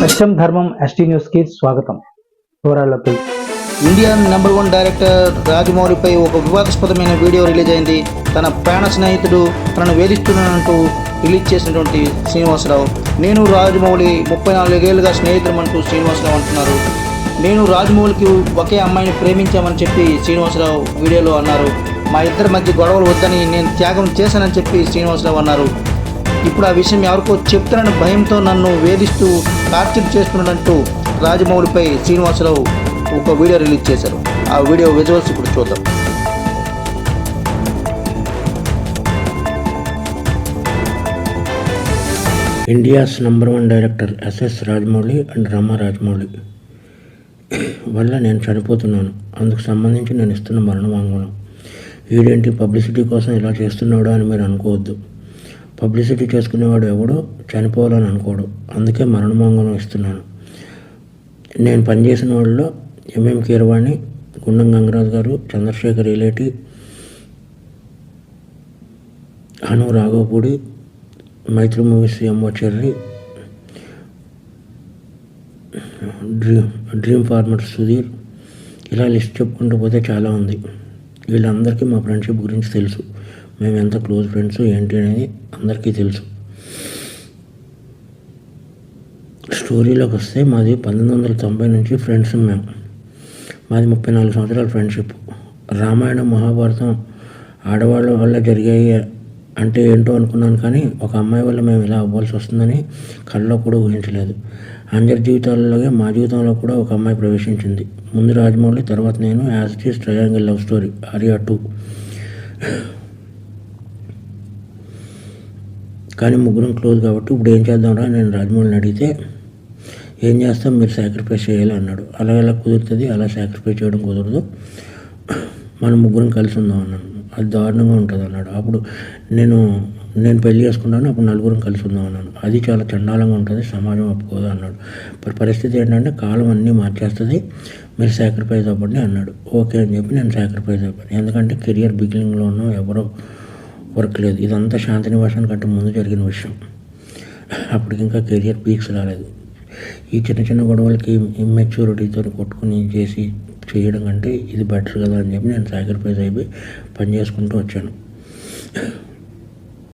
సత్యం ధర్మం ఎస్టీ న్యూస్కి స్వాగతం. వివరాల్లోకి ఇండియన్ నెంబర్ వన్ డైరెక్టర్ రాజమౌళిపై ఒక వివాదాస్పదమైన వీడియో రిలీజ్ అయింది. తన ప్రాణ స్నేహితుడు తనను వేధిస్తున్నానంటూ రిలీజ్ చేసినటువంటి శ్రీనివాసరావు. నేను రాజమౌళి ముప్పై నాలుగేళ్ళుగా స్నేహితులమంటూ శ్రీనివాసరావు అంటున్నారు. నేను రాజమౌళికి ఒకే అమ్మాయిని ప్రేమించామని చెప్పి శ్రీనివాసరావు వీడియోలో అన్నారు. మా ఇద్దరి మధ్య గొడవలు వద్దని నేను త్యాగం చేశానని చెప్పి శ్రీనివాసరావు అన్నారు. ఇప్పుడు ఆ విషయం ఎవరికో చెప్తానని భయంతో నన్ను వేధిస్తూ టార్చర్ చేస్తున్నాడంటూ రాజమౌళిపై శ్రీనివాసరావు ఒక వీడియో రిలీజ్ చేశారు. ఆ వీడియో విజువల్స్ ఇప్పుడు చూద్దాం. India's number one director SS Rajamouli and Rama Rajamouli. వల్ల నేను చనిపోతున్నాను. అందుకు సంబంధించి నేను ఇస్తున్న మరణ వాంగ్మూలం వీడేంటి పబ్లిసిటీ కోసం ఇలా చేస్తున్నాడు అని మీరు అనుకోవద్దు. పబ్లిసిటీ చేసుకునేవాడు ఎవడో చనిపోవాలని అనుకోడు. అందుకే మరణ ఇస్తున్నాను. నేను పనిచేసిన వాళ్ళలో ఎంఎం కీరవాణి గుండం గంగరాజు గారు Chandrashekhar Yeleti Anu Raghavapudi Mythri movies MO cherry dream dream farmer Sudheer ఇలా లిస్ట్ చెప్పుకుంటూ పోతే చాలా ఉంది. వీళ్ళందరికీ మా ఫ్రెండ్షిప్ గురించి తెలుసు. మేము ఎంత క్లోజ్ ఫ్రెండ్స్ ఏంటి అనేది అందరికీ తెలుసు. స్టోరీలోకి వస్తే మాది పంతొమ్మిది వందల తొంభై నుంచి ఫ్రెండ్స్ మేము మాది ముప్పై నాలుగు సంవత్సరాల ఫ్రెండ్షిప్. రామాయణం మహాభారతం ఆడవాళ్ళ వల్ల జరిగాయి అంటే ఏంటో అనుకున్నాను కానీ ఒక అమ్మాయి వల్ల మేము ఇలా అవ్వాల్సి వస్తుందని కళ్ళలో కూడా ఊహించలేదు. అందరి జీవితాలలోనే మా జీవితంలో కూడా ఒక అమ్మాయి ప్రవేశించింది. ముందు రాజమౌళి తర్వాత నేను as it is triangle love story Arya two. కానీ ముగ్గురం క్లోజ్ కాబట్టి ఇప్పుడు ఏం చేద్దాంరా నేను రాజమౌళిని అడిగితే ఏం చేస్తాం? మీరు సాక్రిఫైస్ చేయాలి అన్నాడు. అలా ఎలా కుదురుతుంది? అలా సాక్రిఫైస్ చేయడం కుదరదు. మనం ముగ్గురం కలిసి ఉందాం అన్నాను అది దారుణంగా ఉంటుంది అన్నాడు. అప్పుడు నేను నేను పెళ్ళి చేసుకున్నాను అప్పుడు నలుగురం కలిసి ఉందాం అన్నాను అది చాలా చండాలంగా ఉంటుంది సమాజం ఒప్పుకోదు అన్నాడు. మరి పరిస్థితి ఏంటంటే కాలం అన్నీ మార్చేస్తుంది. మీరు సాక్రిఫైస్ అవ్వండి అన్నాడు. ఓకే అని చెప్పి నేను సాక్రిఫైస్ అయిపోయాను. ఎందుకంటే కెరియర్ బిగినింగ్లో ఉన్నాం ఎవరో వర్క్ లేదు. ఇదంతా శాంతి నివాసం కంటే ముందు జరిగిన విషయం. అప్పటికి ఇంకా కెరియర్ పీక్స్ రాలేదు. ఈ చిన్న చిన్న గొడవలకి ఇమ్మెచ్యూరిటీతో కొట్టుకుని చేసి చేయడం కంటే ఇది బెటర్ కదా అని చెప్పి నేను సాక్రిఫైస్ అయిపోయి పని చేసుకుంటూ వచ్చాను.